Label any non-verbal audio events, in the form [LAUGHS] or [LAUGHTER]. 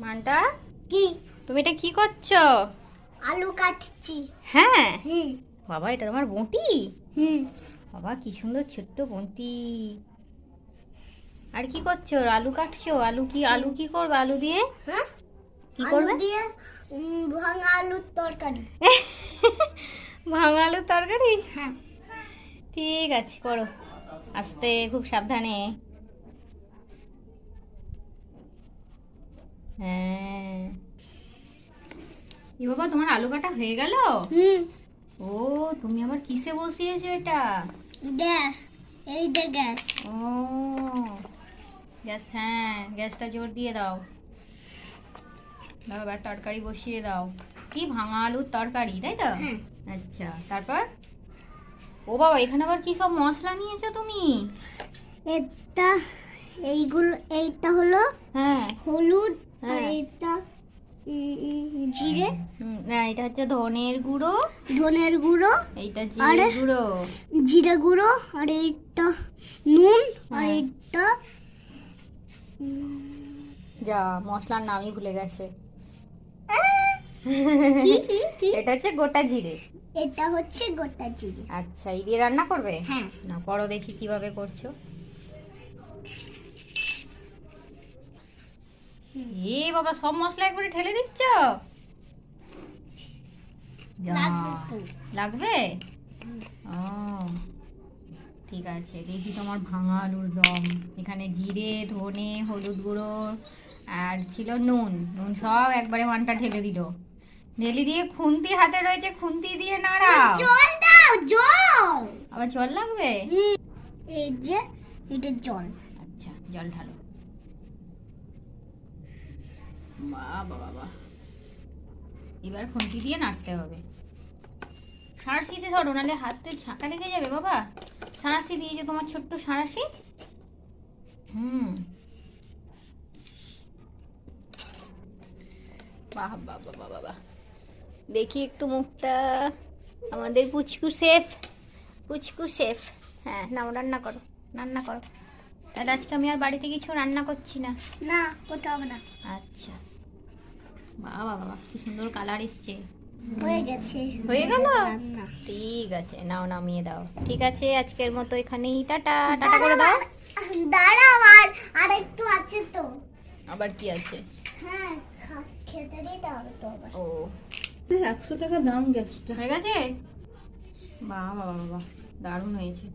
মানটা? কি? তুমি এটা কি করছ? আলু কাটছি। হ্যাঁ? হুম। বাবা এটা তোমার বঁটি হুম। বাবা কি সুন্দর ছোট্ট বঁটি আর কি করছ? আলু কাটছো? আলু কি আলু কি করবে? আলু দিয়ে? হ্যাঁ? কি করবে? দিয়ে ভাঙা আলুর তরকারি। [LAUGHS] ভাঙা আলুর তরকারি? হ্যাঁ। ঠিক আছে করো। আস্তে খুব সাবধানে। হ্যাঁ। এ বাবা তোমার আলু কাটা হয়ে গেল? হুম। ও তুমি আবার কিসে বসিয়েছো এটা? গ্যাস এই যে গ্যাস। ও গ্যাস হ্যাঁ গ্যাসটা জোর দিয়ে দাও। দাও এবার তরকারি বসিয়ে দাও। কি ভাঙা আলুর তরকারি তাই তো? হ্যাঁ। আচ্ছা তারপর? ও বাবা এখানে আবার কি সব মশলা নিয়েছো তুমি? এটা এইগুলো এইটা হলো হ্যাঁ হলুদ আর হ্যাঁ। এইটা উম, উম, জিরে হুম, না এটা হচ্ছে ধনের গুঁড়ো। ধনের গুঁড়ো এইটা জিরে গুঁড়ো। জিরে গুঁড়ো আর এইটা নুন আর হ্যাঁ। এইটা যা মশলার নামই ভুলে গেছে? এটা হচ্ছে গোটা জিরে। এটা হচ্ছে গোটা জিরে। আচ্ছা এই দিয়ে রান্না করবে? হ্যাঁ। না করো দেখি কীভাবে করছ। এ বাবা সব মশলা একবারে ঠেলে দিচ্ছ? লাগবে ও ঠিক আছে দেখি তোমার ভাঙা আলুর দম এখানে জিরে ধনে হলুদ গুঁড়ো আর ছিল নুন নুন সব একবারে মানটা ঢেলে দিল ঢেলে দিয়ে খুন্তি হাতে রয়েছে খুন্তি দিয়ে নাড়াও জল দাও জল আবার জল লাগবে এই যে এটা জল আচ্ছা জল ঢালো বাবা বাবা এবার খুন্তি দিয়ে নাড়তে হবে। সাঁড়শিতে ধরো নাহলে হাতে ছাঁকা লেগে যাবে বাবা। সাঁড়াশি দিয়েছ তোমার ছোট্ট সাঁড়াশি? হুম। বাহ বাবা বাবা বাবা দেখি একটু মুখটা। আমাদের পুচকু শেফ। পুচকু শেফ। হ্যাঁ নাও রান্না করো রান্না করো। তাহলে আজকে আমি আর বাড়িতে কিছু রান্না করছি না? না কোথাও হবে না। আচ্ছা। বাবা বাবা কি সুন্দর কালার এসছে। হয়ে গেছে। হয়ে গেল? ঠিক আছে নাও নামিয়ে দাও। ঠিক আছে আজকের মতো এখানেই টাটা টাটা করে দাও। দাঁড়াও আর আর একটু আছে তো। আবার কি আছে? হ্যাঁ খেতে দিতে হবে তো আবার। ও। একশো টাকা দাম গ্যাসটা হয়ে গেছে? বাবা বাবা বাবা দারুণ হয়েছে।